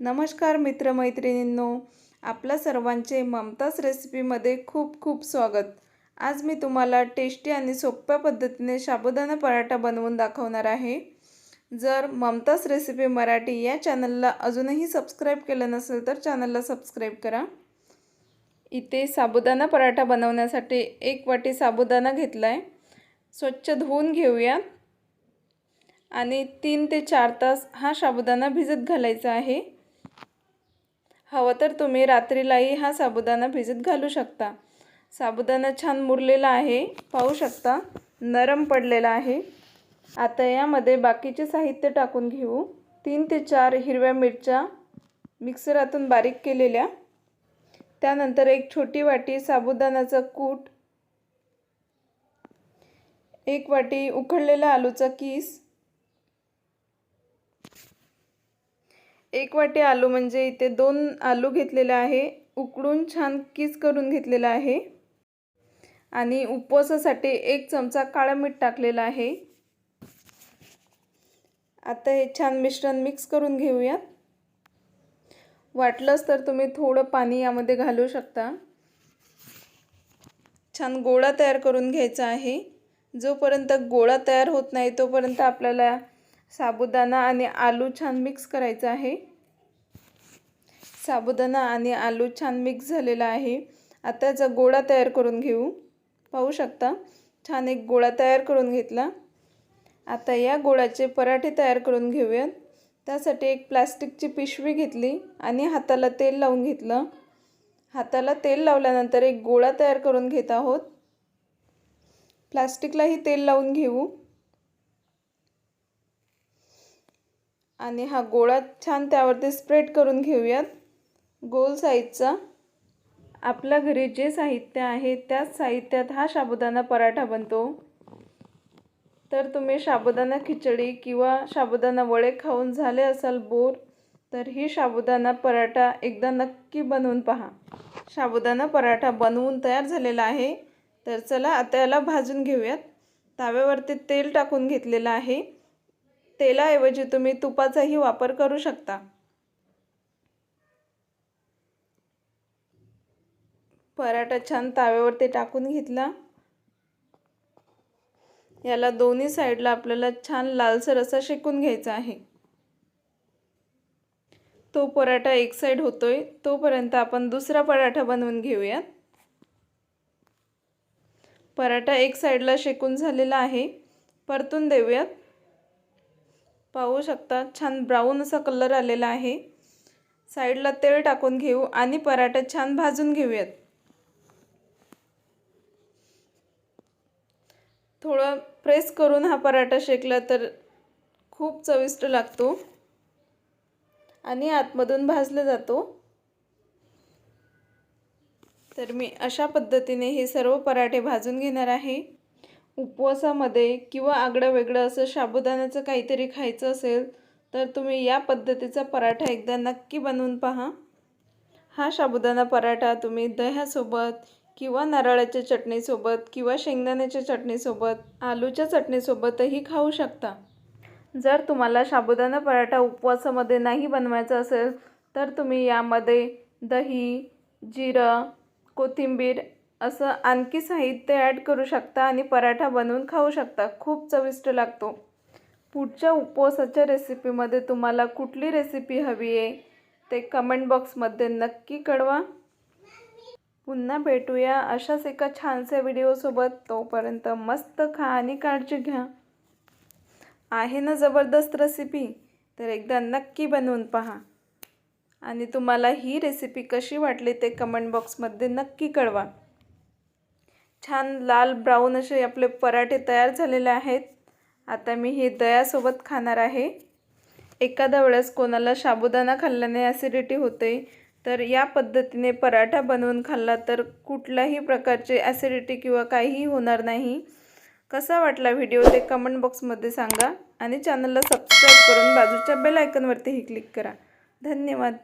नमस्कार मित्रमैत्रिणींनो आपल्या सर्वांचे ममताज रेसिपीमध्ये खूप खूप स्वागत. आज मी तुम्हाला टेस्टी आणि सोप्या पद्धतीने साबुदाणा पराठा बनवून दाखवणार आहे. जर ममताज रेसिपी मराठी या चॅनलला अजूनही सबस्क्राईब केलं नसेल तर चॅनलला सबस्क्राईब करा. इथे साबुदाणा पराठा बनवण्यासाठी एक वाटी साबुदाणा घेतला आहे स्वच्छ धुवून घेऊया आणि तीन ते चार तास हा साबुदाणा भिजत घालायचा आहे. हवं तर तुम्ही रात्रीलाही हा साबुदाणा भिजत घालू शकता. साबुदाणा छान मुरलेला आहे. पाहू शकता नरम पडलेला आहे. आता यामध्ये बाकीचे साहित्य टाकून घेऊ. तीन ते चार हिरव्या मिरच्या मिक्सरातून बारीक केलेल्या. त्यानंतर एक छोटी वाटी साबुदाणाचं कूट. एक वाटी उकडलेला आलूचा किस. एक वाटी आलू म्हणजे इथे दोन आलू घेतलेले आहे. उकडून छान किस करून घेतलेला आहे. आणि उपवासासाठी एक चमचा काळं मीठ टाकलेलं आहे. आता हे छान मिश्रण मिक्स करून घेऊयात. वाटलंच तर तुम्ही थोडं पाणी यामध्ये घालू शकता. छान गोळा तयार करून घ्यायचा आहे. जोपर्यंत गोळा तयार होत नाही तोपर्यंत आपल्याला साबुदाणा आणि आलू छान मिक्स करायचं आहे. साबुदाणा आणि आलू छान मिक्स झालेला आहे. आता याचा गोळा तयार करून घेऊ. पाहू शकता? छान एक गोळा तयार करून घेतला. आता या गोळाचे पराठे तयार करून घेऊयात. त्यासाठी एक प्लास्टिकची पिशवी घेतली आणि हाताला तेल लावून घेतलं. हाताला तेल लावल्यानंतर एक गोळा तयार करून घेत आहोत. प्लास्टिकलाही तेल लावून घेऊ. आणि हा गोळा छान त्यावरती स्प्रेड करून घेऊयात. गोल साईजचा. आपल्या घरी जे साहित्य आहे त्याच साहित्यात हा साबुदाणा पराठा बनतो. तर तुम्ही साबुदाणा खिचडी किंवा साबुदाणा वडे खाऊन झाले असाल बोर तर ही साबुदाणा पराठा एकदा नक्की बनवून पहा. साबुदाणा पराठा बनवून तयार झालेला आहे. तर चला आता याला भाजून घेऊयात. ताव्यावरती तेल टाकून घेतलेलं आहे. तेलाऐवजी तुम्ही तुपाचाही वापर करू शकता. पराठा छान ताव्यावरती टाकून घेतला. याला दोन्ही साईडला आपल्याला छान लालसर असा शेकून घ्यायचा आहे. तो पराठा एक साईड होतोय तोपर्यंत आपण दुसरा पराठा बनवून घेऊयात. पराठा एक साईडला शेकून झालेला आहे. परतून देऊयात. पाहू शकता. छान ब्राऊन असा कलर आलेला आहे. साईडला तेल टाकून घेऊ आणि पराठा छान भाजून घेऊयात. थोडं प्रेस करून हा पराठा शेकला तर खूप चविष्ट लागतो. आणि आतमधून भाजला जातो. तर मी अशा पद्धतीने हे सर्व पराठे भाजून घेणार आहे. उपवासामध्ये किंवा आगळं वेगळं असं साबुदाण्याचं काहीतरी खायचं असेल तर तुम्ही या पद्धतीचा पराठा एकदा नक्की बनवून पहा. हा साबुदाणा पराठा तुम्ही दह्यासोबत किंवा नारळाच्या चटणीसोबत किंवा शेंगदाण्याच्या चटणीसोबत आलूच्या चटणीसोबतही खाऊ शकता. जर तुम्हाला साबुदाणा पराठा उपवासामध्ये नाही बनवायचा असेल तर तुम्ही यामध्ये दही जिरं कोथिंबीर असं आणखी साहित्य ॲड करू शकता आणि पराठा बनवून खाऊ शकता. खूप चविष्ट लागतो. पुढच्या उपवासाच्या रेसिपीमध्ये तुम्हाला कुठली रेसिपी हवी आहे ते कमेंट बॉक्समध्ये नक्की कळवा. पुन्हा भेटूया अशाच एका छानशा व्हिडिओसोबत तोपर्यंत मस्त खा आणि काळजी घ्या. आहे ना जबरदस्त रेसिपी तर एकदा नक्की बनवून पहा. आणि तुम्हाला ही रेसिपी कशी वाटली ते कमेंट बॉक्समध्ये नक्की कळवा. छान लाल ब्राऊन असे आपले पराठे तयार झालेले आहेत. आता मी हे दयासोबत खाणार आहे. एखाद्या वेळेस कोणाला साबुदाणा खाल्ल्याने ॲसिडिटी होते तर या पद्धतीने पराठा बनवून खाल्ला तर कुठल्याही प्रकारचे ॲसिडिटी किंवा काहीही होणार नाही. कसा वाटला व्हिडिओ ते कमेंट बॉक्समध्ये सांगा आणि चॅनलला सबस्क्राईब करून बाजूच्या बेल आयकनवरतीही क्लिक करा. धन्यवाद.